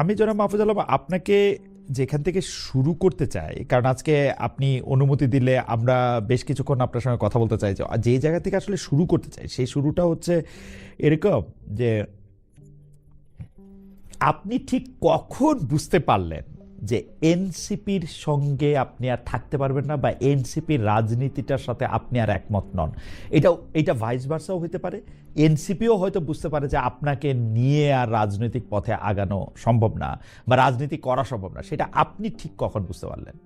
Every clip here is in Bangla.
আমি জনাব মাহফুজ আলম, আপনাকে যেখান থেকে শুরু করতে চাই, কারণ আজকে আপনি অনুমতি দিলে আমরা বেশ কিছুক্ষণ আপনার সঙ্গে কথা বলতে চাই, যে জায়গা থেকে আসলে শুরু করতে চাই, সেই শুরুটা হচ্ছে এরকম যে আপনি ঠিক কখন বুঝতে পারলেন যে এনসিপির সঙ্গে আপনি আর থাকতে পারবেন না বা এনসিপির রাজনীতিটার সাথে আপনি আর একমত নন। এটাও, এটা ভাইস ভার্সাও হতে পারে। এনসিপিও হয়তো বুঝতে পারে যে আপনাকে নিয়ে আর রাজনৈতিক পথে আগানো সম্ভব না বা রাজনীতি করা সম্ভব না। সেটা আপনি ঠিক কখন বুঝতে পারলেন?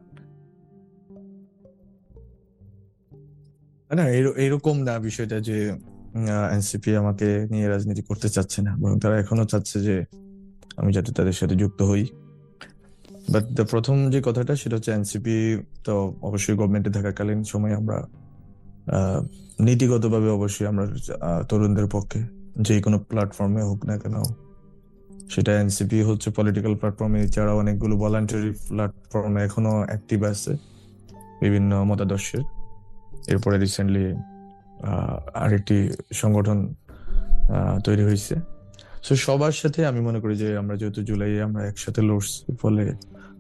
না, এর- এরকম না বিষয়টা যে এনসিপি আমাকে নিয়ে রাজনীতি করতে চাচ্ছে না। বরং তারা এখনও চাচ্ছে যে, আমি যাতে তাদের সাথে যুক্ত হই। বাট প্রথম যে কথাটা সেটা হচ্ছে এনসিপি তো অবশ্যই গভর্নমেন্টে থাকাকালীন সময় আমরা নীতিগতভাবে অবশ্যই আমরা তরুণদের পক্ষে যে কোনো প্ল্যাটফর্মে হোক না কেন, সেটা এনসিপি হচ্ছে পলিটিক্যাল প্ল্যাটফর্মে এছাড়াও অনেকগুলো ভলান্টারি প্ল্যাটফর্মে এখনও অ্যাক্টিভ আছে, বিভিন্ন মতাদর্শের। এরপরে রিসেন্টলি আরেকটি সংগঠন তৈরি হয়েছে। সো সবার সাথে আমি মনে করি যে আমরা যেহেতু জুলাই আমরা একসাথে লড়ছি ফলে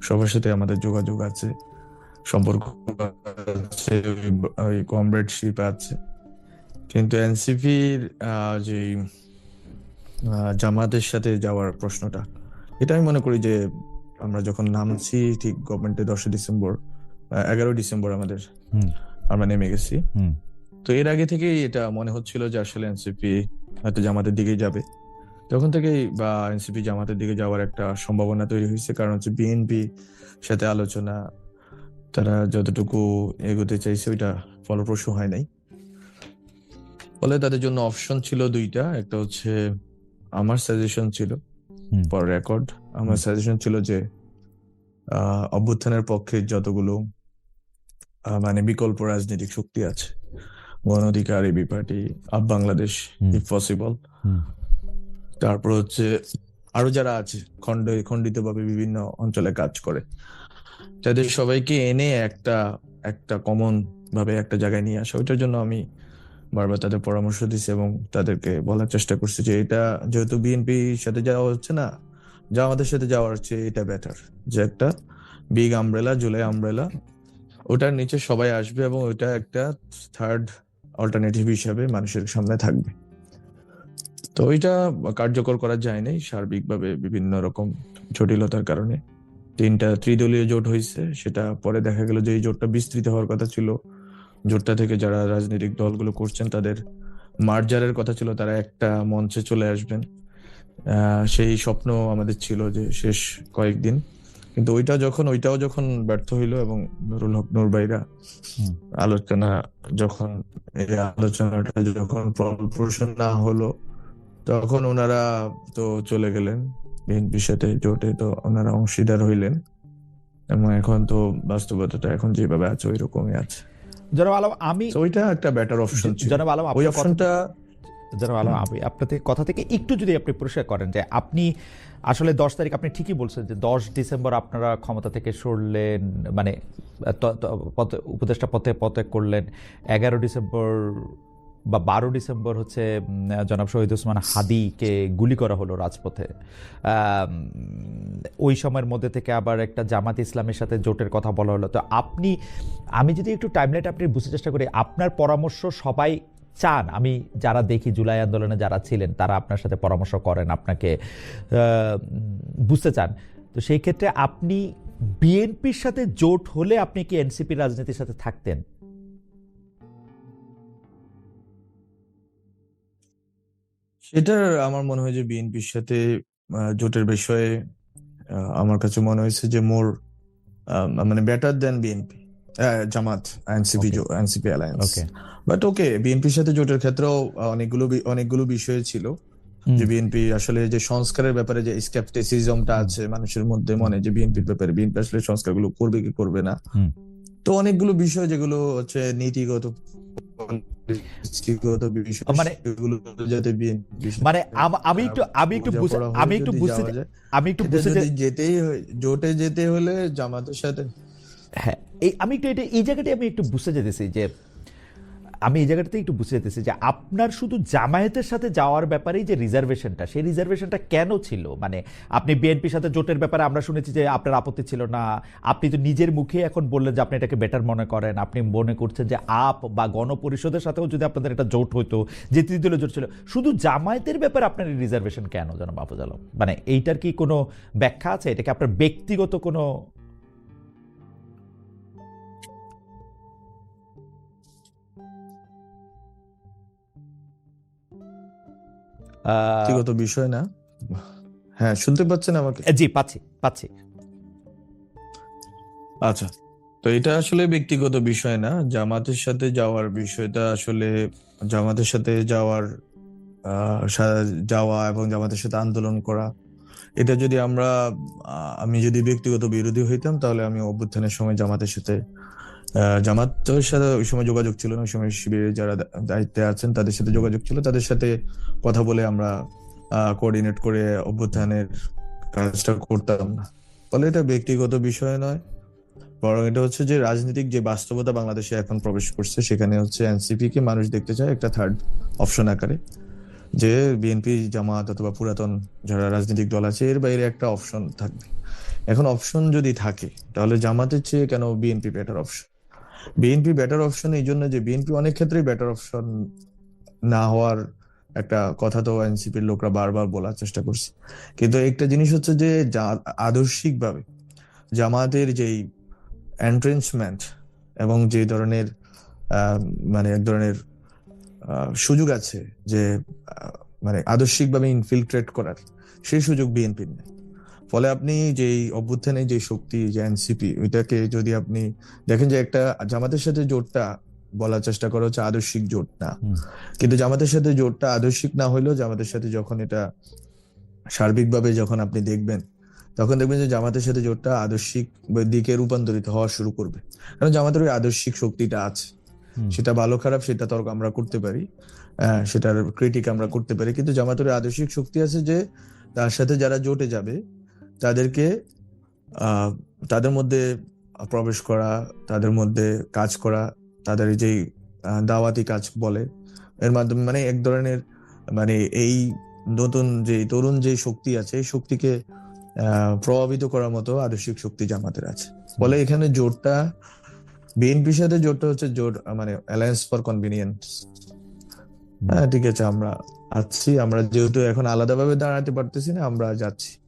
সবার সাথে আমাদের যোগাযোগ আছে সম্পর্ক আছে কমরেডশিপ আছে কিন্তু এনসিপির যে জামাতের সাথে যাওয়ার প্রশ্নটা এটা আমি মনে করি যে আমরা যখন নামছি ঠিক গভর্নমেন্টে দশই ডিসেম্বর এগারো ডিসেম্বর আমাদের। আমরা নেমে গেছি। তো এর আগে থেকেই এটা মনে হচ্ছিল যে আসলে এনসিপি হয়তো জামাতের দিকেই যাবে তখন থেকেই বা এনসিপি জামাতের দিকে যাওয়ার একটা সম্ভাবনা তৈরি হয়েছে। কারণ হচ্ছে বিএনপি সাথে আলোচনা তারা যতটুকু এগোতে চাইছে ওইটা ফলপ্রসূ হয় নাই। ফলে তাদের জন্য অপশন ছিল দুইটা। একটা হচ্ছে আমার সাজেশন ছিল পর রেকর্ড আমার সাজেশন ছিল যে অভ্যুত্থানের পক্ষে যতগুলো মানে বিকল্প রাজনৈতিক শক্তি আছে গণ অধিকার এবি পার্টি আপ বাংলাদেশ। If possible. তারপর হচ্ছে আরও যারা আছে খণ্ড খণ্ডিত ভাবে বিভিন্ন অঞ্চলে কাজ করে, তাদের সবাইকে এনে একটা একটা কমন ভাবে একটা জায়গায় নিয়ে আসা। ওইটার জন্য আমি বারবার তাদের পরামর্শ দিচ্ছি এবং তাদেরকে বলার চেষ্টা করছি যে এটা যেহেতু বিএনপি সাথে যাওয়া হচ্ছে না, যা আমাদের সাথে যাওয়ার হচ্ছে এটা বেটার যে একটা বিগ আমব্রেলা জুলাই আমব্রেলা ওটার নিচে সবাই আসবে এবং ওইটা একটা থার্ড অল্টারনেটিভ হিসাবে মানুষের সামনে থাকবে। তো ওইটা কার্যকর করা যায় নাই সার্বিকভাবে বিভিন্ন রকম জটিলতার কারণে। তিনটা ত্রিদলীয় জোট হয়েছে সেটা পরে দেখা গেল যে এই জোটটা বিস্তৃত হওয়ার কথা ছিল। জোটটা থেকে যারা রাজনৈতিক দলগুলো করছেন তাদের মার্জারের কথা ছিল তারা একটা মঞ্চে চলে আসবেন। সেই স্বপ্ন আমাদের ছিল যে শেষ কয়েকদিন। কিন্তু ওইটা যখন ওইটাও যখন ব্যর্থ হইল এবং নুরুল হক নূর ভাইরা আলোচনা যখন এই আলোচনাটা যখন ফলপ্রসূ না হলো তখন ওনারা তো চলে গেলেন বিএনপির সাথে জোটে তো ওনারা অংশীদার হইলেন। এবং এখন তো বাস্তবতাটা এখন যেভাবে আছে ওই রকমই আছে। জনাব আলম আমি ওইটা একটা বেটার অপশন ছিল। জনাব আলম ওই অপশনটা জনাব আলম আমি আপনার থেকে কথা থেকে একটু যদি আপনি পরিষ্কার করেন যে আপনি আসলে দশ তারিখ আপনি ঠিকই বলছেন যে দশ ডিসেম্বর আপনারা ক্ষমতা থেকে সরলেন মানে উপদেষ্টা পথে পথে করলেন। এগারো ডিসেম্বর বা বারো ডিসেম্বর হচ্ছে জনাব শহীদ ওসমান হাদিকে গুলি করা হলো রাজপথে। ওই সময়ের মধ্যে থেকে আবার একটা জামাত ইসলামের সাথে জোটের কথা বলা হলো। তো আপনি, আমি যদি একটু টাইমলাইট আপনি বুঝতে চেষ্টা করি, আপনার পরামর্শ সবাই চান? আমি যারা দেখি জুলাই আন্দোলনে যারা ছিলেন, তারা আপনার সাথে পরামর্শ করেন, আপনাকে বুঝতে চান। তো সেই ক্ষেত্রে আপনি বিএনপির সাথে জোট হলে আপনি কি এনসিপি রাজনীতির সাথে থাকতেন? সেটা আমার মনে হয় যে বিএনপির সাথে জোটের বিষয়ে আমার কাছে মনে হয়েছে যে মোর মানে better then BNP Jamaat NCP. NCP alliance okay but okay বিএনপির সাথে জোটের ক্ষেত্রেও অনেকগুলো অনেকগুলো বিষয় ছিল যে বিএনপি আসলে যে সংস্কারের ব্যাপারে যে স্কেপটিসিজমটা আছে মানুষের মধ্যে মনে যে বিএনপির ব্যাপারে বিএনপি আসলে সংস্কারগুলো করবে কি করবে না? তো অনেকগুলো বিষয় যেগুলো হচ্ছে নীতিগত মানে- যাতে মানে আমি একটু আমি একটু বুঝে আমি একটু বুঝতে আমি একটু বুঝতে যেতেই জোটে যেতে হলে জামাতের সাথে হ্যাঁ এই আমি একটু এটা এই জায়গাটাই আমি একটু বুঝতে যেতেছি যে আমি এই জায়গাটাতে একটু বুঝতে যেতেছি যে আপনার শুধু জামায়াতের সাথে যাওয়ার ব্যাপারেই যে রিজার্ভেশনটা সেই রিজার্ভেশনটা কেন ছিল? মানে আপনি বিএনপির সাথে জোটের ব্যাপারে আমরা শুনেছি যে আপনার আপত্তি ছিল না। আপনি তো নিজের মুখে এখন বললেন যে আপনি এটাকে বেটার মনে করেন। আপনি মনে করছেন যে আপ বা গণপরিষদের সাথেও যদি আপনাদের একটা জোট হতো যে তৃতীয় জোট ছিল। শুধু জামায়াতের ব্যাপারে আপনার রিজার্ভেশন কেন যেন বাবুজ আলম? মানে এইটার কি কোনো ব্যাখ্যা আছে? এটাকে আপনার ব্যক্তিগত কোনো ব্যক্তিগত বিষয় না। হ্যাঁ শুনতে পাচ্ছেন আমাকে? জি পাচ্ছি পাচ্ছি। আচ্ছা তো এটা আসলে ব্যক্তিগত বিষয় না। জামাতের সাথে যাওয়ার বিষয়টা আসলে জামাতের সাথে যাওয়ার যাওয়া এবং জামাতের সাথে আন্দোলন করা এটা যদি আমরা আমি যদি ব্যক্তিগত বিরোধী হইতাম তাহলে আমি অভ্যুত্থানের সময় জামাতের সাথে জামাতের সাথে ওই সময় যোগাযোগ ছিল না, ওই সময় শিবিরের যারা দায়িত্বে আছেন তাদের সাথে যোগাযোগ ছিল। তাদের সাথে কথা বলে আমরা কোঅর্ডিনেট করে অভ্যুত্থানের কাজটা করতাম না। ফলে এটা ব্যক্তিগত বিষয় নয়, বরং এটা হচ্ছে যে রাজনৈতিক যে বাস্তবতা বাংলাদেশে এখন প্রবেশ করছে, সেখানে হচ্ছে এনসিপি কে মানুষ দেখতে চায় একটা থার্ড অপশন আকারে। যে বিএনপি জামাত অথবা পুরাতন যারা রাজনৈতিক দল আছে, এর বাইরে একটা অপশন থাকবে। এখন অপশন যদি থাকে, তাহলে জামাতের চেয়ে কেন BNP better option BNP better option এই জন্য যে বিএনপি অনেক ক্ষেত্রেই বেটার অপশন না হওয়ার একটা কথা তো এনসিপির লোকরা বারবার বলার চেষ্টা করছে। কিন্তু একটা জিনিস হচ্ছে যে আদর্শিকভাবে জামাতের যেই এন্ট্রেন্সমেন্ট এবং যে ধরনের মানে এক ধরনের সুযোগ আছে যে মানে আদর্শিকভাবে ইনফিলট্রেট করার, সেই সুযোগ বিএনপির নেই। ফলে আপনি যেই অভ্যুত্থানের যে শক্তি যে এনসিপি ওইটাকে যদি আপনি দেখেন যে একটা জামাতের সাথে জোটটা বলার চেষ্টা করা হচ্ছে আদর্শিক জোট না। কিন্তু জামাতের সাথে জোটটা আদর্শিক না হইলেও জামাতের সাথে যখন এটা সার্বিকভাবে যখন আপনি দেখবেন তখন দেখবেন যে জামাতের সাথে জোটটা আদর্শিক দিকে রূপান্তরিত হওয়া শুরু করবে। কারণ জামাতের ওই আদর্শিক শক্তিটা আছে। সেটা ভালো খারাপ সেটা তর্ক আমরা করতে পারি সেটার ক্রিটিক আমরা করতে পারি। কিন্তু জামাতের আদর্শিক শক্তি আছে যে তার সাথে যারা জোটে যাবে তাদেরকে তাদের মধ্যে প্রবেশ করা তাদের মধ্যে কাজ করা তাদের যেই দাওয়াতি কাজ বলে এর মাধ্যমে মানে এক ধরনের মানে এই নতুন যে তরুণ যে শক্তি আছে এই শক্তিকে প্রভাবিত করার মতো আদর্শিক শক্তি জামাতের আছে। বলে এখানে জোটটা বিএনপির সাথে জোটটা হচ্ছে জোট মানে অ্যালায়েন্স ফর কনভিনিয়েন্স হ্যাঁ ঠিক আছে আমরা আছি আমরা যেহেতু এখন আলাদাভাবে দাঁড়াতে পারতেছি না আমরা যাচ্ছি।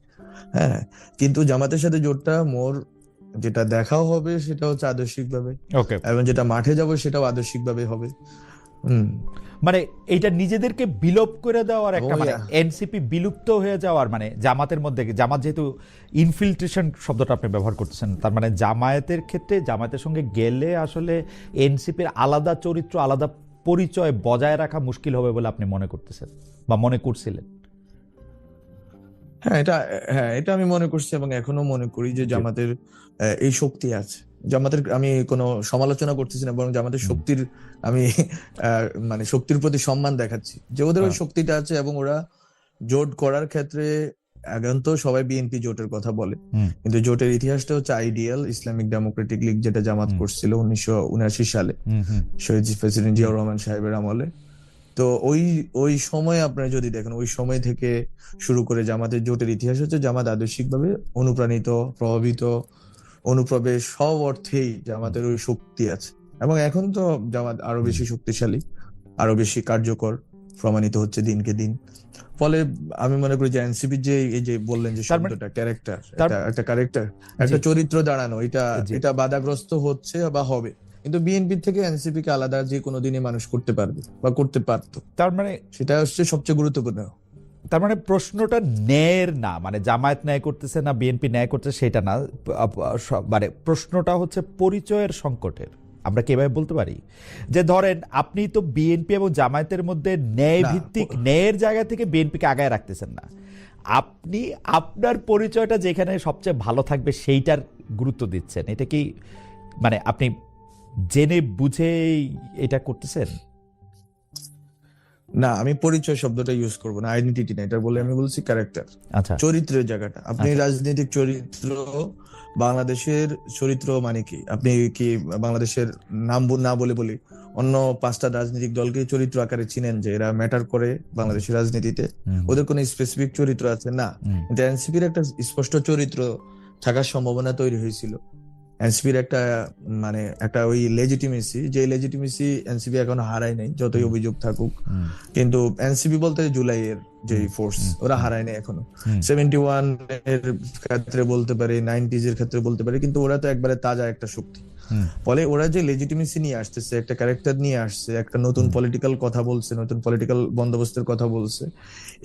হ্যাঁ কিন্তু জামাতের সাথে জোটটা মোর যেটা দেখাও হবে সেটা হচ্ছে আদর্শিক ভাবে এবং যেটা মাঠে যাব সেটাও আদর্শিক ভাবে হবে মানে এইটা নিজেদেরকে বিলোপ করে দেওয়ার একটা মানে এনসিপি বিলুপ্ত হয়ে যাওয়ার মানে জামাতের মধ্যে জামাত যেহেতু ইনফিল্ট্রেশন শব্দটা আপনি ব্যবহার করতেছেন তার মানে জামায়াতের ক্ষেত্রে জামায়াতের সঙ্গে গেলে আসলে এনসিপির আলাদা চরিত্র আলাদা পরিচয় বজায় রাখা মুশকিল হবে বলে আপনি মনে করতেছেন বা মনে করছিলেন? হ্যাঁ এটা হ্যাঁ এটা আমি মনে করছি এবং এখনও মনে করি যে জামাতের এই শক্তি আছে। জামাতের আমি কোনো সমালোচনা করতেছি না বরং জামাতের শক্তির আমি মানে শক্তির প্রতি সম্মান দেখাচ্ছি যে ওদের ওই হ্যাঁ। শক্তিটা আছে এবং ওরা জোট করার ক্ষেত্রে এখন তো সবাই বিএনপি জোটের কথা বলে। কিন্তু জোটের ইতিহাসটা হচ্ছে আইডিয়াল ইসলামিক ডেমোক্রেটিক লীগ যেটা জামাত করছিল উনিশশো উনআশি সালে। শহীদ প্রেসিডেন্ট জিয়াউর রহমান সাহেবের আমলে। তো ওই ওই সময় আপনারা যদি দেখেন ওই সময় থেকে শুরু করে জামাতের জোটের ইতিহাস হচ্ছে জামাত আদর্শিকভাবে অনুপ্রাণিত প্রভাবিত অনুপ্রবেশ সব অর্থেই জামাতের ওই শক্তি আছে। এবং এখন তো জামাত আরও বেশি শক্তিশালী আরও বেশি কার্যকর প্রমাণিত হচ্ছে দিনকে দিন। ফলে আমি মনে করি যে এনসিপির যে এই যে বললেন যে শব্দটা ক্যারেক্টার একটা ক্যারেক্টার একটা চরিত্র দাঁড়ানো এটা। এটা বাধাগ্রস্ত হচ্ছে বা হবে। কিন্তু বিএনপি থেকে এনসিপি কে আলাদা যে কোনো দিনই মানুষ করতে পারবে বা করতে পারতো। তার মানে সেটা হচ্ছে সবচেয়ে গুরুত্বপূর্ণ। তার মানে প্রশ্নটা ন্যায়ের না মানে জামায়াত ন্যায় করতেছে না বিএনপি ন্যায় করতেছে সেটা না মানে প্রশ্নটা হচ্ছে পরিচয়ের সংকটের। আমরা কি এভাবে বলতে পারি? যে ধরেন আপনি তো বিএনপি এবং জামায়াতের মধ্যে ন্যায় ভিত্তিক ন্যায়ের জায়গা থেকে বিএনপিকে আগায় রাখতেছেন না। আপনি আপনার পরিচয়টা যেখানে সবচেয়ে ভালো থাকবে সেইটার গুরুত্ব দিচ্ছেন। এটা কি মানে আপনি জেনে বুঝে এটা করতেছেন? না আমি পরিচয় শব্দটা ইউজ করব না আইডেন্টিটি না এটা বলে আমি বলছি ক্যারেক্টার আচ্ছা। চরিত্রের জায়গাটা। আপনি আচ্ছা। রাজনৈতিক চরিত্র বাংলাদেশের চরিত্র মানে কি? আপনি কি বাংলাদেশের নাম না বলে বলি অন্য পাঁচটা রাজনৈতিক দলকে চরিত্র আকারে চিনেন যে এরা ম্যাটার করে বাংলাদেশের রাজনীতিতে? ওদের কোনো স্পেসিফিক চরিত্র আছে? না। এনসিপির একটা স্পষ্ট চরিত্র থাকার সম্ভাবনা তৈরি হয়েছিল। এনসিপির একটা মানে একটা ওই লেজিটিমেসি যে লেজিটিমেসি এনসিপি এখনও হারায় নাই যতই অভিযোগ থাকুক। কিন্তু এনসিপি বলতে জুলাইয়ের যে ফোর্স ওরা হারায় নাই এখনও। সেভেন্টি ওয়ানের ক্ষেত্রে বলতে পারি নাইনটিজ এর ক্ষেত্রে বলতে পারি কিন্তু ওরা তো একবারে তাজা একটা শক্তি। ফলে ওরা যে লেজিটিমেসি নিয়ে আসতেছে একটা ক্যারেক্টার নিয়ে আসছে একটা নতুন পলিটিক্যাল কথা বলছে নতুন পলিটিক্যাল বন্দোবস্তের কথা বলছে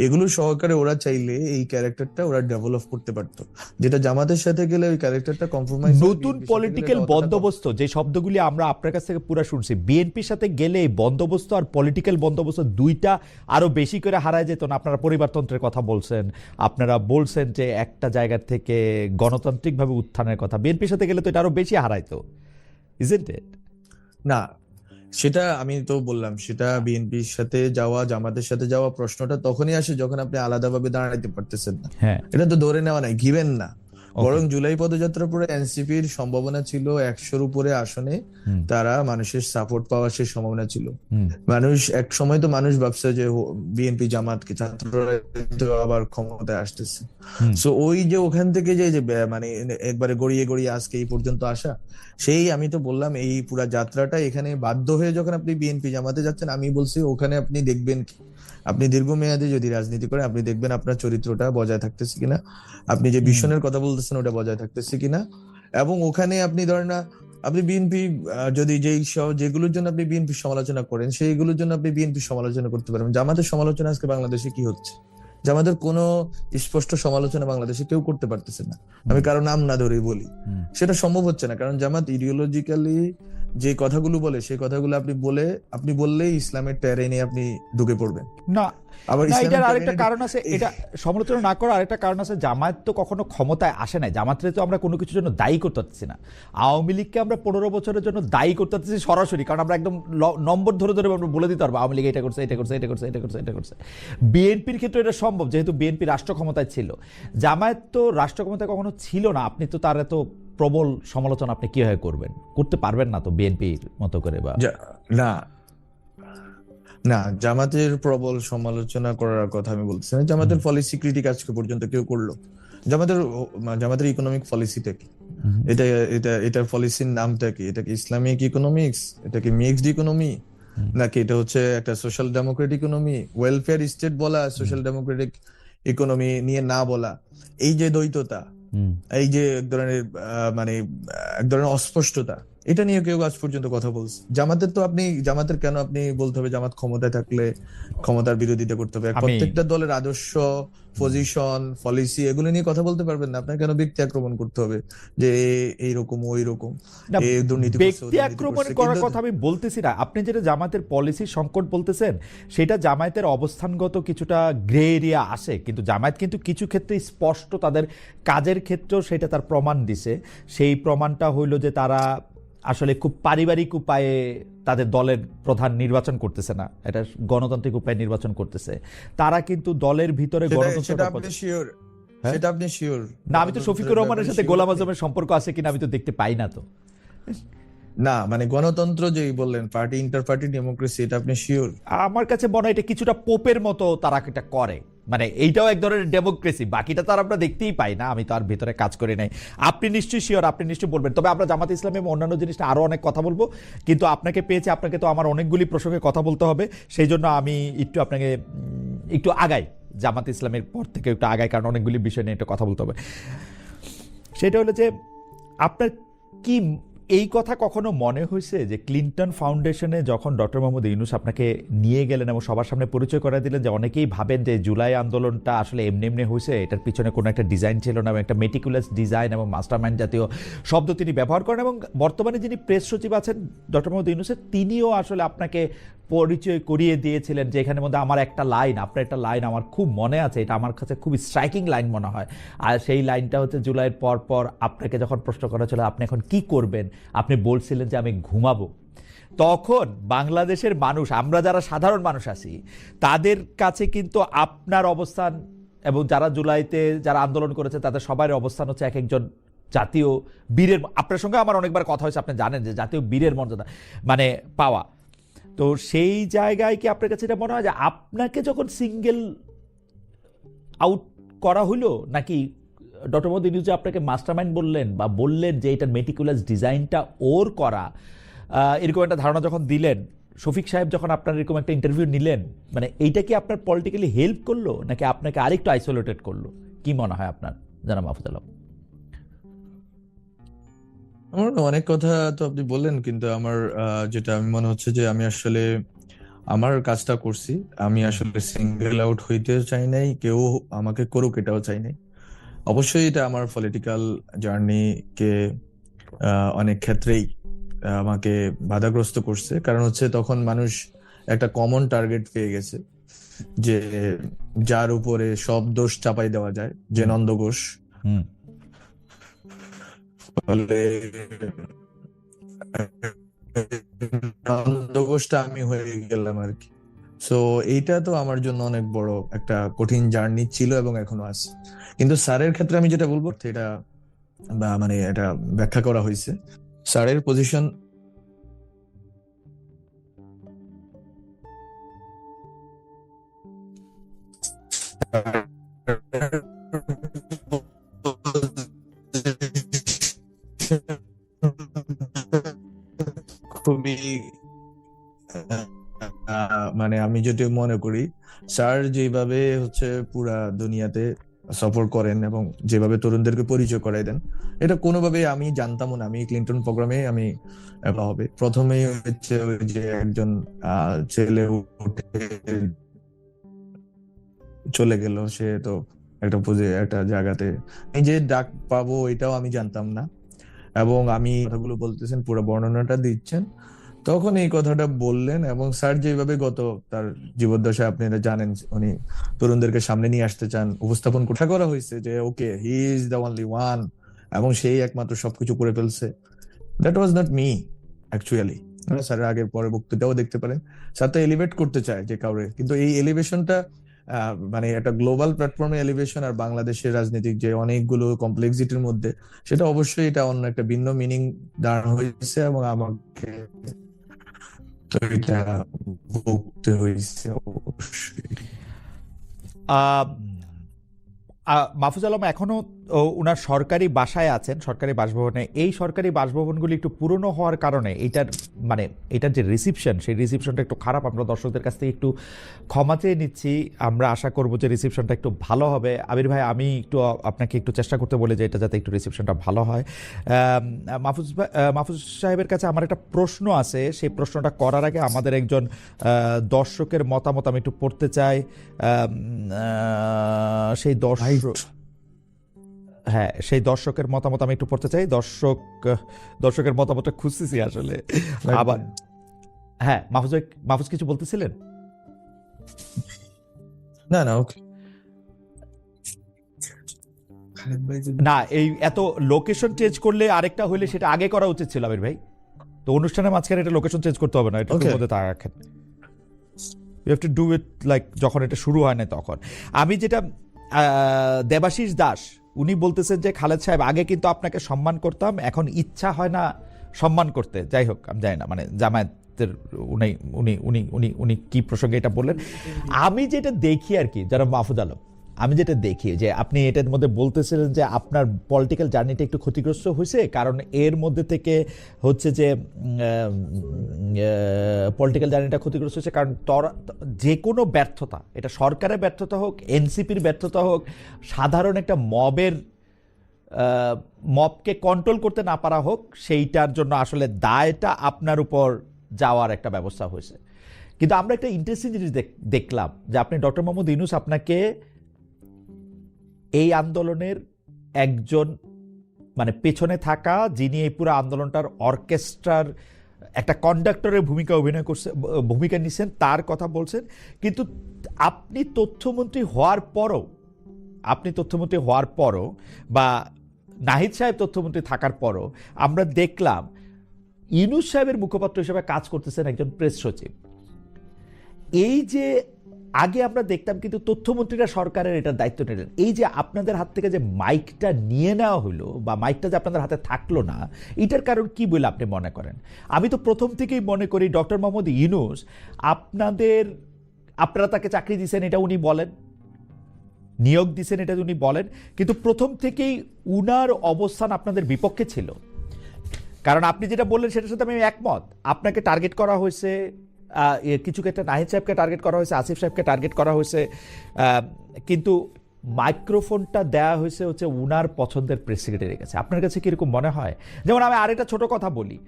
এগুলো সহকারে ওরা চাইলে এই ক্যারেক্টারটা ওরা ডেভেলপ করতে পারতো। যেটা জামাতের সাথে গেলে ওই ক্যারেক্টারটা কম্প্রোমাইজ নতুন পলিটিক্যাল বন্দোবস্ত যে শব্দগুলি আমরা আপনার কাছ থেকে পুরো শুনছি বিএনপির সাথে গেলে বন্দোবস্ত আর পলিটিক্যাল বন্দোবস্ত দুইটা আরও বেশি করে হারায় যেত না। আপনারা পরিবারতন্ত্রের কথা বলছেন আপনারা বলছেন যে একটা জায়গা থেকে গণতান্ত্রিকভাবে উত্থানের কথা বিএনপির সাথে গেলে তো এটা আরও বেশি হারাইতো। ইজেন্ট ইট না সেটা আমি তো বললাম সেটা বিএনপির সাথে যাওয়া জামাতের সাথে যাওয়া প্রশ্নটা তখনই আসে যখন আপনি আলাদাভাবে দাঁড়াইতে পারতেছেন না। হ্যাঁ। এটা তো ধরে নেওয়া নাই গিভেন না। বরং জুলাই পদযাত্রার পরে এনসিপির সম্ভাবনা ছিল একশোর উপরে আসনে তারা মানুষের সাপোর্ট পাওয়ার সেই সম্ভাবনা ছিল। মানুষ এক সময় তো মানুষ ভাবছে যে বিএনপি জামাতকে ছাত্ররা আবার ক্ষমতায় আসতেছে। সো ওই যে ওখান থেকে যে মানে একবারে গড়িয়ে গড়িয়ে আজকে এই পর্যন্ত আসা সেই আমি তো বললাম এই পুরা যাত্রাটা এখানে বাধ্য হয়ে যখন আপনি বিএনপি জামাতে যাচ্ছেন আমি বলছি ওখানে আপনি দেখবেন কি? আপনি দীর্ঘমেয়াদে যদি রাজনীতি করেন আপনি দেখবেন আপনার চরিত্রটা বজায় থাকতেছে কিনা। আপনি যে ভীষণের কথা বলতেছেন ওটা বজায় থাকতেছে কিনা? এবং ওখানে আপনি ধরেন না আপনি বিএনপি যদি যেই যেগুলোর জন্য আপনি বিএনপি সমালোচনা করেন সেইগুলোর জন্য আপনি বিএনপি সমালোচনা করতে পারবেন। জামাতের সমালোচনা আজকে বাংলাদেশে কি হচ্ছে? জামাতের কোনো স্পষ্ট সমালোচনা বাংলাদেশে কেউ করতে পারতেছে না। আমি কারও নাম না ধরেই বলি। সেটা সম্ভব হচ্ছে না কারণ জামাত ইডিওলজিক্যালি যে কথাগুলো বলে সেই কথাগুলো আপনি বলে আপনি বললেই ইসলামের টেরেনে আপনি ঢুকে পড়বেন। না আবার এটার আরেকটা কারণ আছে এটা সমালোচনা না করার আরেকটা কারণ আছে জামায়াত তো কখনো ক্ষমতায় আসে নাই। জামাতরে তো আমরা কোনো কিছুর জন্য দায়ী করতে পারতেছি না। আওয়ামী লীগকে আমরা পনেরো বছরের জন্য দায়ী করতে পারতেছি সরাসরি কারণ আমরা একদম নম্বর ধরে ধরে আমরা বলে দিতে পারব আওয়ামী লীগ এটা করছে এটা করছে এটা করছে এটা করছে এটা করছে। বিএনপির ক্ষেত্রে এটা সম্ভব যেহেতু বিএনপি রাষ্ট্র ক্ষমতায় ছিল। জামায়াত তো রাষ্ট্র ক্ষমতায় কখনো ছিল না আপনি তো তার এত প্রবল সমালোচনা আপনি কীভাবে করবেন? করতে পারবেন না তো বিএনপির মতো করে বা? না। না জামাতের প্রবল সমালোচনা করার কথা আমি বলছি না। জামাতের পলিসি ক্রিটিক আজকে পর্যন্ত কেউ করল। জামাতের জামাতের ইকোনমিক পলিসিটা কি? এটা এটা এটার পলিসির নামটা কি? এটা কি ইসলামিক ইকোনমিক্স এটা কি মিক্সড ইকোনমি নাকি এটা হচ্ছে একটা social democrat economy welfare state বলা সোশ্যাল ডেমোক্রেটিক ইকোনমি নিয়ে না বলা। এই যে দ্বৈততা। এই যে এক ধরনের মানে এক ধরনের অস্পষ্টতা। এটা নিয়ে কেউ আজ পর্যন্ত কথা বলছে। জামাতের তো আপনি জামাতের কেন আপনি বলতে হবে? জামাত ক্ষমতায় থাকলে ক্ষমতার বিরোধিতা করতে হবে। প্রত্যেকটা দলের আদর্শ পজিশন পলিসি এগুলো নিয়ে কথা বলতে পারবেন না। আপনার কেন ব্যক্তি আক্রমণ করতে হবে? যে এইরকম ওই রকম দুর্নীতি ব্যক্তি আক্রমণ করার কথা আমি বলতেছি না। আপনি যেটা জামাতের পলিসির সংকট বলতেছেন সেটা জামায়াতের অবস্থানগত কিছুটা গ্রে এরিয়া আসে কিন্তু জামায়াত কিন্তু কিছু ক্ষেত্রে স্পষ্ট তাদের কাজের ক্ষেত্রেও সেটা তার প্রমাণ দিছে। সেই প্রমাণটা হইল যে তারা আসলে খুব পারিবারিক উপায়ে তাদের দলের প্রধান নির্বাচন করতেছে না। এটা গণতান্ত্রিক উপায়ে নির্বাচন করতেছে। তারা কিন্তু দলের ভিতরে গণতন্ত্র হ্যাঁ? সেটা আপনি শিওর না আমি তো শফিকুর রহমানের সাথে গোলাম আজমের সম্পর্ক আছে কিনা আমি তো দেখতে পাই না তো। না মানে গণতন্ত্র যেই বললেন পার্টি ইন্টার পার্টি ডেমোক্রেসি এটা আপনি শিওর আমার কাছে মনে হয় এটা কিছুটা পোপের মতো তারা এটা করে। মানে এইটাও এক ধরনের ডেমোক্রেসি বাকিটা তো আর আমরা দেখতেই পাই না, আমি তো আর ভিতরে কাজ করি নাই। আপনি নিশ্চয়ই শিওর আপনি নিশ্চয়ই বলবেন। তবে আমরা জামাত ইসলাম এবং অন্যান্য জিনিসটা আরও অনেক কথা বলব, কিন্তু আপনাকে পেয়েছি, আপনাকে তো আমার অনেকগুলি প্রসঙ্গে কথা বলতে হবে, সেই জন্য আমি একটু আপনাকে একটু আগাই জামাত ইসলামের পর থেকে, একটু আগাই, কারণ অনেকগুলি বিষয় নিয়ে একটু কথা বলতে হবে। সেটা হলো যে আপনার কি এই কথা কখনো মনে হয়েছে যে ক্লিন্টন ফাউন্ডেশনে যখন ডক্টর মোহাম্মদ ইউনুস আপনাকে নিয়ে গেলেন এবং সবার সামনে পরিচয় করে দিলেন যে অনেকেই ভাবেন যে জুলাই আন্দোলনটা আসলে এমনি এমনি হয়েছে, এটার পিছনে কোনো একটা ডিজাইন ছিল না এবং একটা মেটিকুলাস ডিজাইন এবং মাস্টারমাইন্ড জাতীয় শব্দ তিনি ব্যবহার করেন এবং বর্তমানে যিনি প্রেস সচিব আছেন ডক্টর মোহাম্মদ ইউনুসের, তিনিও আসলে আপনাকে পরিচয় করিয়ে দিয়েছিলেন যে এখানের মধ্যে আমার একটা লাইন, আপনার একটা লাইন আমার খুব মনে আছে, এটা আমার কাছে খুব স্ট্রাইকিং লাইন মনে হয়। আর সেই লাইনটা হচ্ছে জুলাইয়ের পর পর আপনাকে যখন প্রশ্ন করা ছিল আপনি এখন কি করবেন? আপনি বলছিলেন যে, আমি ঘুমাবো। তখন বাংলাদেশের মানুষ, আমরা যারা সাধারণ মানুষ আছি, তাদের কাছে কিন্তু আপনার অবস্থান এবং যারা জুলাইতে যারা আন্দোলন করেছে, তাদের সবার অবস্থান হচ্ছে এক একজন জাতীয় বীরের, আপনার সঙ্গে আমার অনেকবার কথা হয়েছে, আপনি জানেন যে জাতীয় বীরের মর্যাদা মানে পাওয়া। তো সেই জায়গায় কি আপনার কাছে এটা মনে হয় যে আপনাকে যখন সিঙ্গেল আউট করা হলো নাকি ডক্টর মোদী নিউজে আপনাকে মাস্টারমাইন্ড বললেন বা বললেন যে এটার মেটিকুলাস ডিজাইনটা ওর করা এরকম একটা ধারণা যখন দিলেন, শফিক সাহেব যখন আপনার এরকম একটা ইন্টারভিউ নিলেন মানে এইটা কি আপনার পলিটিক্যালি হেল্প করল, নাকি আপনাকে আরেকটু আইসোলেটেড করল? কি মনে হয় আপনার? জানা মাহফুজ আলম। আমার অনেক কথা তো আপনি বললেন কিন্তু আমার যেটা আমি মনে হচ্ছে যে আমি আসলে আমার কাজটা করছি। আমি আসলে সিঙ্গেল আউট হইতে চাই নাই কেউ আমাকে করুক এটাও চাই নাই। অবশ্যই এটা আমার পলিটিক্যাল জার্নিকে অনেক ক্ষেত্রেই আমাকে বাধাগ্রস্ত করছে। কারণ হচ্ছে তখন মানুষ একটা কমন টার্গেট পেয়ে গেছে যে যার উপরে সব দোষ চাপাই দেওয়া যায় যে নন্দ ঘোষ। হুম। ফলে নন্দঘোষটা আমি হয়ে গেলাম আর কি। সো এইটা তো আমার জন্য অনেক বড় একটা কঠিন জার্নি ছিল এবং এখনও আছে। কিন্তু স্যারের ক্ষেত্রে আমি যেটা বলব এটা বা মানে এটা ব্যাখ্যা করা হয়েছে। স্যারের পজিশন খুবই আমি যদি মনে করি, স্যার যেভাবে হচ্ছে পুরা দুনিয়াতে সফর করেন এবং যেভাবে তরুণদেরকে পরিচয় করাই দেন, এটা কোনোভাবে আমি জানতামও না। আমি ক্লিন্টন প্রোগ্রামে আমি হবে। প্রথমেই হচ্ছে যে একজন ছেলে উঠে চলে গেল। সে তো একটা পুজো একটা জায়গাতে এই যে ডাক পাবো এটাও আমি জানতাম না। এবং আমি কথাগুলো বলতেছেন, পুরো বর্ণনাটা দিচ্ছেন। তখন এই কথাটা বললেন এবং স্যার যেভাবে গত তার জীবদ্দশায় আপনি জানেন, উনি তরুণদেরকে সামনে নিয়ে আসতে চান, উপস্থাপন কোথা করা হয়েছে যে, okay he is the only one এবং সেই একমাত্র সবকিছু করে ফেলছে। That was not me actually স্যারের আগের পরে বক্তৃতাও দেখতে পারেন স্যার তো এলিভেট করতে চায় যে কাউরে। কিন্তু এই এলিভেশনটা মানে একটা গ্লোবাল প্ল্যাটফর্মে এলিভেশন আর বাংলাদেশের রাজনৈতিক যে অনেকগুলো কমপ্লেক্সিটির মধ্যে, সেটা অবশ্যই এটা অন্য একটা ভিন্ন মিনিং দাঁড়ানো হয়েছে এবং আমাকে এটা ভুগতে হয়েছে মাহফুজ আলম এখনও ও, উনার সরকারি বাসায় আছেন সরকারি বাসভবনে। এই সরকারি বাসভবনগুলি একটু পুরনো হওয়ার কারণে এটার মানে এটার যে রিসিপশন সেই রিসিপশনটা একটু খারাপ। আমরা দর্শকদের কাছ থেকে একটু ক্ষমা চেয়ে নিচ্ছি। আমরা আশা করব যে রিসিপশনটা একটু ভালো হবে। আবির ভাই আমি একটু আপনাকে একটু চেষ্টা করতে বলি যে এটা যাতে একটু রিসিপশনটা ভালো হয়। মাহফুজ ভাই- মাহফুজ সাহেবের কাছে আমার একটা প্রশ্ন আছে। সেই প্রশ্নটা করার আগে আমাদের একজন দর্শকের মতামত আমি একটু পড়তে চাই। সেই দর্শক হ্যাঁ সেই দর্শকের মতামত আমি একটু পড়তে চাই। দর্শক দর্শকের মতামতটা খুঁজতেছি আসলে। আবার হ্যাঁ মাহফুজ মাহফুজ কিছু বলতেছিলেন? না না ওকে। না এই এত লোকেশন চেঞ্জ করলে আরেকটা হইলে সেটা আগে করা উচিত ছিল আবির ভাই। তো অনুষ্ঠানের মাঝখানে এটা লোকেশন চেঞ্জ করতে হবে না এটা. মধ্যে তা রাখেন you have to do it like যখন এটা শুরু হয় না তখন। আমি যেটা আহ, দেবাশিস দাস উনি বলতেছেন যে, খালেদ সাহেব, আগে কিন্তু আপনাকে সম্মান করতাম, এখন ইচ্ছা হয় না সম্মান করতে। যাই হোক, আমি জানি না মানে জামায়াতের উনি উনি উনি উনি উনি কী প্রসঙ্গে এটা বললেন। আমি যেটা দেখি আর কি, যারা মাহফুদ আলম আমি যেটা দেখি যে আপনি এটার মধ্যে বলতেছিলেন যে আপনার পলিটিক্যাল জার্নিটা একটু ক্ষতিগ্রস্ত হয়েছে, কারণ এর মধ্যে থেকে হচ্ছে যে পলিটিক্যাল জার্নিটা ক্ষতিগ্রস্ত হয়েছে। কারণ তর- যে কোনো ব্যর্থতা, এটা সরকারের ব্যর্থতা হোক, এনসিপির ব্যর্থতা হোক, সাধারণ একটা মবের মবকে কন্ট্রোল করতে না পারা হোক, সেইটার জন্য আসলে দায়টা আপনার উপর যাওয়ার একটা ব্যবস্থা হয়েছে। কিন্তু আমরা একটা ইন্টারেস্টিং জিনিস দেখ- দেখলাম যে আপনি ডক্টর মোহাম্মদ ইউনুস আপনাকে এই আন্দোলনের একজন মানে পেছনে থাকা যিনি এই পুরো আন্দোলনটার অর্কেস্ট্রার একটা কন্ডাক্টরের ভূমিকা অভিনয় করছে ভূমিকা নিছেন তার কথা বলছেন। কিন্তু আপনি তথ্যমন্ত্রী হওয়ার পরও, আপনি তথ্যমন্ত্রী হওয়ার পরও বা নাহিদ সাহেব তথ্যমন্ত্রী থাকার পরও আমরা দেখলাম ইউনুস সাহেবের মুখপাত্র হিসেবে কাজ করতেছেন একজন প্রেস সচিব। এই যে আগে আমরা দেখতাম কিন্তু তথ্যমন্ত্রীরা সরকারের এটার দায়িত্ব নিলেন। এই যে আপনাদের হাত থেকে যে মাইকটা নিয়ে নেওয়া হলো বা মাইকটা যে আপনাদের হাতে থাকল না, এটার কারণ কি বলে আপনি মনে করেন? আমি তো প্রথম থেকেই মনে করি ডক্টর মোহাম্মদ ইউনুস আপনাদের, আপনারা তাকে চাকরি দিয়েছেন এটা উনি বলেন, নিয়োগ দিয়েছেন এটা উনি বলেন, কিন্তু প্রথম থেকেই উনার অবস্থান আপনাদের বিপক্ষে ছিল। কারণ আপনি যেটা বললেন সেটার সাথে আমি একমত। আপনাকে টার্গেট করা হয়েছে কিছু ক্ষেত্রে নাহিদ সাহেবকে টার্গেট করা হয়েছে, আসিফ সাহেবকে টার্গেট করা হয়েছে। কিন্তু মাইক্রোফোনটা দেওয়া হয়েছে হচ্ছে উনার পছন্দের প্রেস সেক্রেটারির কাছে আপনার কাছে কীরকম মনে হয়? যেমন আমি আরেকটা ছোট কথা বলি।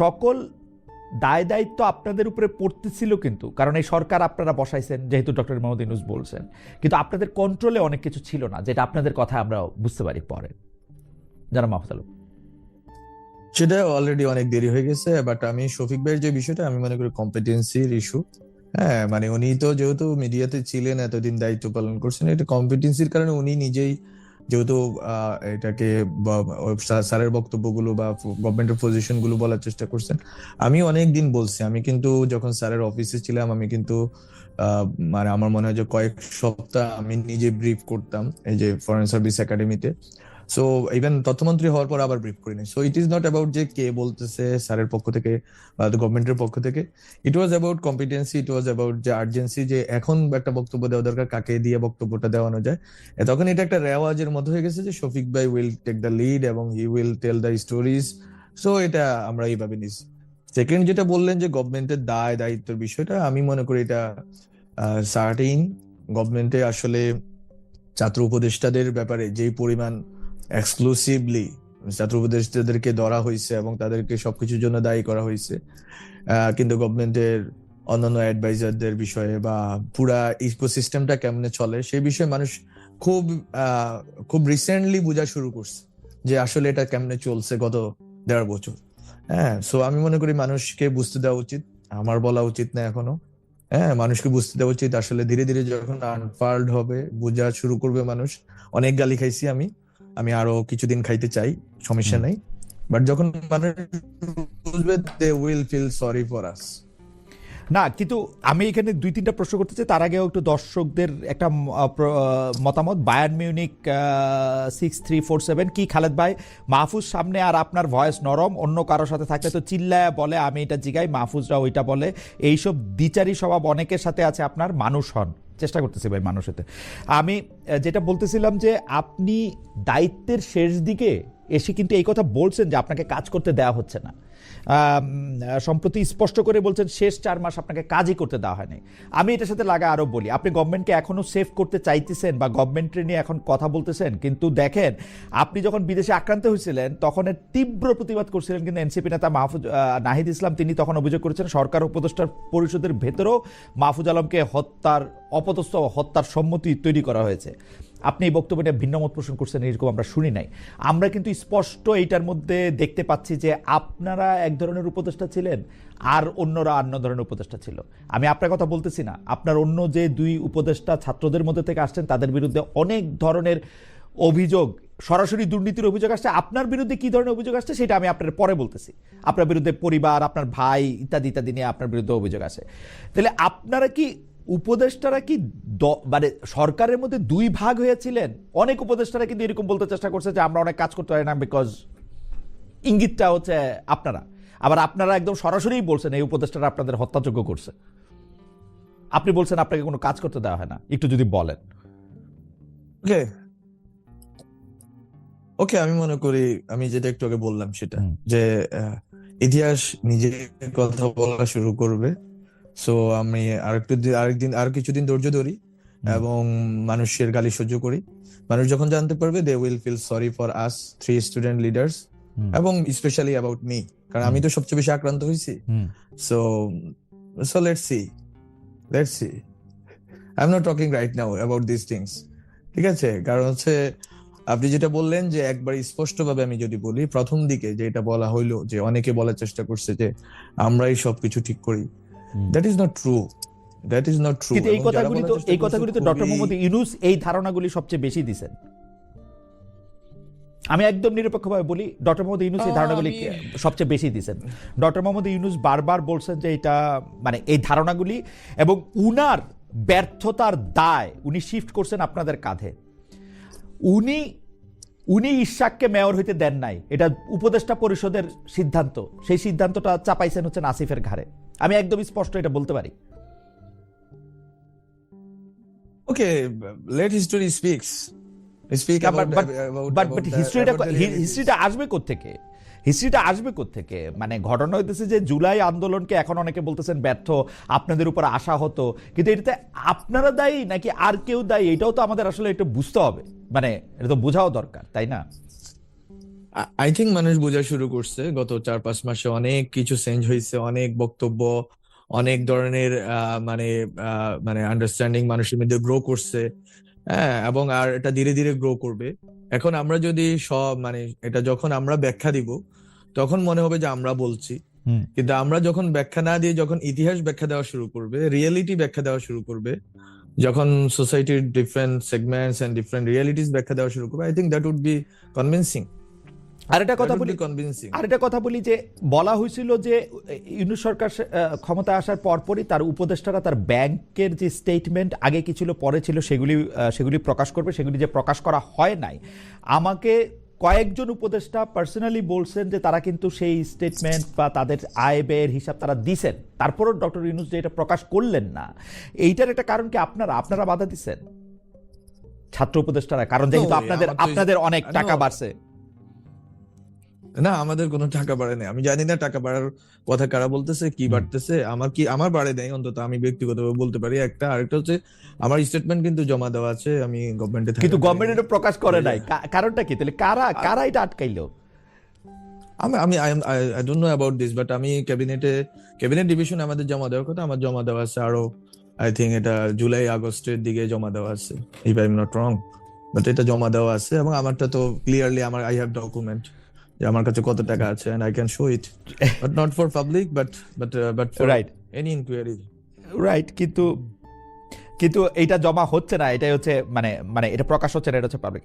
সকল দায় দায়িত্ব আপনাদের উপরে পড়তেছিল কিন্তু, কারণ এই সরকার আপনারা বসাইছেন, যেহেতু ডক্টর মোহাম্মদ ইউনুস বলছেন। কিন্তু আপনাদের কন্ট্রোলে অনেক কিছু ছিল না, যেটা আপনাদের কথা আমরা বুঝতে পারি পরে। যারা মাহফুজ আলম। সেটা অলরেডি অনেক দেরি হয়ে গেছে বাট আমি শফিক ভাইয়ের যে বিষয়টা, আমি মনে করি কম্পিটেন্সির ইস্যু হ্যাঁ মানে উনি তো যেহেতু মিডিয়াতে ছিলেন, এতদিন দায়িত্ব পালন করছেন, এটা কম্পিটেন্সির কারণে উনি নিজেই যেহেতু এটাকে স্যারের বক্তব্যগুলো বা গভর্নমেন্টের পজিশনগুলো বলার চেষ্টা করছেন। আমি অনেক দিন বলছি, আমি কিন্তু যখন স্যারের অফিসে ছিলাম, আমি কিন্তু মানে আমার মনে হয় যে কয়েক সপ্তাহ আমি নিজে ব্রিফ করতাম, এই যে ফরেন সার্ভিস একাডেমিতে সো ইভেন তথ্যমন্ত্রী হওয়ার পর আবার ব্রিফ করিনি so it is not about যে কে বলতেছে স্যারের পক্ষ থেকে বা গভর্নমেন্টের পক্ষ থেকে। It was about competency it was about যে আর্জেন্সি যে এখন একটা বক্তব্য দেওয়া দরকার, কাকে দিয়ে বক্তব্যটা দেওয়ানো যায়। তখন এটা একটা রেওয়াজের মতো হয়ে গেছে যে শফিক ভাই উইল টেক দ্য লিড এবং he will tell the stories so এটা আমরা এইভাবে নিছি সেকেন্ড যেটা বললেন যে গভর্নমেন্টের দায়, দায়িত্বের বিষয়টা, আমি মনে করি এটা সার্টিন গভর্নমেন্টে আসলে ছাত্র উপদেষ্টাদের ব্যাপারে যেই পরিমাণ এক্সক্লুসিভলি ছাত্র উপদেষ্টাদেরকে ধরা হয়েছে এবং তাদেরকে সবকিছুর জন্য দায়ী করা হয়েছে। কিন্তু গভর্নমেন্টের অন্যান্য অ্যাডভাইজারদের বিষয়ে বা পুরা ইকোসিস্টেমটা কেমনে চলে, সেই বিষয়ে মানুষ খুব খুব রিসেন্টলি বোঝা শুরু করছে যে আসলে এটা কেমনে চলছে গত দেড় বছর। হ্যাঁ সো আমি মনে করি মানুষকে বুঝতে দেওয়া উচিত, আমার বলা উচিত না এখনও। হ্যাঁ মানুষকে বুঝতে দেওয়া উচিত, আসলে ধীরে ধীরে যখন আনফাল্ড হবে, বোঝা শুরু করবে মানুষ। অনেক গালি খাইছি আমি আমি আরও কিছুদিন খাইতে চাই সমস্যা। নাই। বাট যখন মানুষ বুঝবে they will feel sorry for us না কিন্তু আমি এখানে দুই তিনটা প্রশ্ন করতে চাই। তার আগেও একটু দর্শকদের একটা মতামত। Bayern Munich six three four seven কি খালেদ ভাই? মাহফুজ সামনে আর আপনার ভয়েস নরম অন্য কারোর সাথে থাকলে তো চিল্লায় বলে আমি এটা জিগাই মাহফুজরা ওইটা বলে। এইসব দ্বিচারী স্বভাব অনেকের সাথে আছে আপনার মানুষ হন। চেষ্টা করতেছি ভাই মানুষেতে আমি যেটা বলতেছিলাম যে আপনি দায়িত্বের শেষ দিকে এসে কিন্তু এই কথা বলছেন যে আপনাকে কাজ করতে দেওয়া হচ্ছে না। সম্প্রতি স্পষ্ট করে বলছেন, শেষ চার মাস আপনাকে কাজই করতে দেওয়া হয়নি। আমি এটার সাথে লাগা আরও বলি, আপনি গভর্নমেন্টকে এখনও সেভ করতে চাইতেছেন বা গভর্নমেন্টের নিয়ে এখন কথা বলতেছেন, কিন্তু দেখেন, আপনি যখন বিদেশে আক্রান্ত হয়েছিলেন, তখন এর তীব্র প্রতিবাদ করছিলেন কিন্তু এনসিপি নেতা মাহফুজ নাহিদ ইসলাম, তিনি তখন অভিযোগ করেছেন, সরকার উপদেষ্টার পরিষদের ভেতরেও মাহফুজ আলমকে হত্যার, অপদস্থ হত্যার সম্মতি তৈরি করা হয়েছে। আপনি এই বক্তব্য নিয়ে ভিন্ন মত পোষণ করছেন, এরকম আমরা শুনি নাই। আমরা কিন্তু স্পষ্ট এইটার মধ্যে দেখতে পাচ্ছি যে আপনারা এক ধরনের উপদেষ্টা ছিলেন আর অন্যরা অন্য ধরনের উপদেষ্টা ছিল। আমি আপনার কথা বলতেছি না। আপনার অন্য যে দুই উপদেষ্টা ছাত্রদের মধ্যে থেকে আসছেন, তাদের বিরুদ্ধে অনেক ধরনের অভিযোগ, সরাসরি দুর্নীতির অভিযোগ আসছে। আপনার বিরুদ্ধে কি ধরনের অভিযোগ আসছে, সেটা আমি আপনার পরে বলতেছি। আপনার বিরুদ্ধে পরিবার, আপনার ভাই ইত্যাদি ইত্যাদি নিয়ে আপনার বিরুদ্ধে অভিযোগ আসে। তাহলে আপনারা কি উপদেষ্টারা কি মানে সরকারের মধ্যে দুই ভাগ হয়েছিলেন? অনেক উপদেষ্টারা কিন্তু এরকম বলতে চেষ্টা করছে যে আমরা অনেক কাজ করতে পারি না বিকজ ইঙ্গিতটা হচ্ছে আপনারা। আবার আপনারা একদম সরাসরি বলছেন এই উপদেষ্টারা আপনাদের হত্যাযোগ্য করছে। আপনি বলছেন আপনাকে কোনো কাজ করতে দেওয়া হয় না। একটু যদি বলেন। ওকে। ওকে আমি মনে করি আমি যেটা একটু আগে বললাম সেটা যে ইতিহাস নিজে কথা বলা শুরু করবে। সো আমি আরেকটু আরেকদিন আর কিছুদিন ধৈর্য ধরি এবং মানুষের গালি সহ্য করি মানুষ যখন জানতে পারবে they will feel sorry for us three student leaders এবং স্পেশালি অ্যাবাউট মি কারণ আমি তো সবচেয়ে বেশি আক্রান্ত হয়েছি so so so see see. See I I'm not talking right now about this things. ঠিক আছে কারণ হচ্ছে আপনি যেটা বললেন যে একবার স্পষ্টভাবে আমি যদি বলি প্রথম দিকে যেটা বলা হইল যে অনেকে বলার চেষ্টা করছে যে আমরাই সবকিছু ঠিক করি। That is not true that is not true কিন্তু এই কথাগুলি তো এই কথাগুলি তো ডক্টর মোহাম্মদ ইউনুস এই ধারণাগুলি সবচেয়ে বেশি দিছেন। আমি একদম নিরপেক্ষভাবে বলি ডক্টর মোহাম্মদ ইউনুস এই ধারণাগুলি সবচেয়ে বেশি দিয়েছেন ডক্টর মোহাম্মদ ইউনুস বারবার বলছেন যে এটা মানে এই ধারণাগুলি এবং উনার ব্যর্থতার দায় উনি শিফট করছেন আপনাদের কাঁধে। উনি উনি ইশাককে মেয়র হইতে দেন নাই। এটা উপদেষ্টা পরিষদের সিদ্ধান্ত। সেই সিদ্ধান্তটা চাপাইছেন হচ্ছেন আসিফের ঘাড়ে। আমি একদম স্পষ্ট এটা বলতে পারি। Okay let history speaks speak but but হিস্ট্রিটা হিস্ট্রিটা আসবে থেকে হিস্ট্রিটা আসবে থেকে মানে ঘটনা হইতেছে যে জুলাই আন্দোলনকে এখন অনেকে বলতেছেন ব্যর্থ আপনাদের উপর আশা হতো কিন্তু এটাতে আপনারা দায়ী নাকি আর কেউ দায়ী? এটাও তো আমাদের আসলে একটু বুঝতে হবে। মানে এটা তো বোঝাও দরকার তাই না? আই থিঙ্ক মানুষ বোঝা শুরু করছে গত চার পাঁচ মাসে অনেক কিছু চেঞ্জ হয়েছে অনেক বক্তব্য অনেক ধরনের আহ, মানে মানে আন্ডারস্ট্যান্ডিং মানুষের মধ্যে গ্রো করছে। হ্যাঁ এবং আর এটা ধীরে ধীরে গ্রো করবে। এখন আমরা যদি সব মানে এটা যখন আমরা ব্যাখ্যা দিব তখন মনে হবে যে আমরা বলছি। কিন্তু আমরা যখন ব্যাখ্যা না দিয়ে যখন ইতিহাস ব্যাখ্যা দেওয়া শুরু করবে রিয়েলিটি ব্যাখ্যা দেওয়া শুরু করবে যখন সোসাইটির different segments and different realities ব্যাখ্যা দেওয়া শুরু করবে I think that would be convincing আর একটা কথা বলি কনভিন্সিং আর একটা কথা বলি যে বলা হয়েছিল যে ইউনুস সরকার ক্ষমতা আসার পরপরই তার উপদেষ্টারা তার ব্যাংকের যে স্টেটমেন্ট আগে কি ছিল পরে ছিল সেগুলি সেগুলি প্রকাশ করবে সেগুলি যে প্রকাশ করা হয় নাই। আমাকে কয়েকজন উপদেষ্টা পার্সোনালি বলছেন যে তারা কিন্তু সেই স্টেটমেন্ট বা তাদের আয় ব্যয়ের হিসাব তারা দিছেন। তারপরও ডক্টর ইউনুস যে এটা প্রকাশ করলেন না। এইটার একটা কারণ কি আপনারা আপনারা বাধা দিচ্ছেন? ছাত্র উপদেষ্টারা কারণ যেহেতু আপনাদের আপনাদের অনেক টাকা বাড়ছে। না আমাদের কোনো টাকা বাড়ে নাই। আমি জানি না টাকা বাড়ার কথা কারা বলতেছে কি বাড়তেছে। আমার কি আমার বাড়ে নাই অন্তত আমি ব্যক্তিগতভাবে বলতে পারি। একটা আরেকটা হচ্ছে আমার স্টেটমেন্ট কিন্তু জমা দেওয়া আছে আমি গভর্নমেন্টে কিন্তু গভর্নমেন্ট এটা প্রকাশ করে নাই। কারণটা কি? তাহলে কারা কারা এটা আটকাইলো? আমি আমি I don't know about this but আমি ক্যাবিনেটে ক্যাবিনেট ডিভিশন আমাদের জমা দেওয়ার কথা আমার জমা দেওয়া আছে আরও আই থিঙ্ক এটা জুলাই আগস্টের দিকে জমা দেওয়া আছে if I am not wrong but এটা জমা দেওয়া আছে এবং আমারটা তো ক্লিয়ারলি আমার আই হ্যাভ ডকুমেন্ট যে আমার কাছে কত টাকা আছে and I can show it but not for public but but but right any inquiry right কিন্তু কিন্তু এটা জমা হচ্ছে না এটাই হচ্ছে মানে মানে এটা প্রকাশ হচ্ছে না এটা হচ্ছে পাবলিক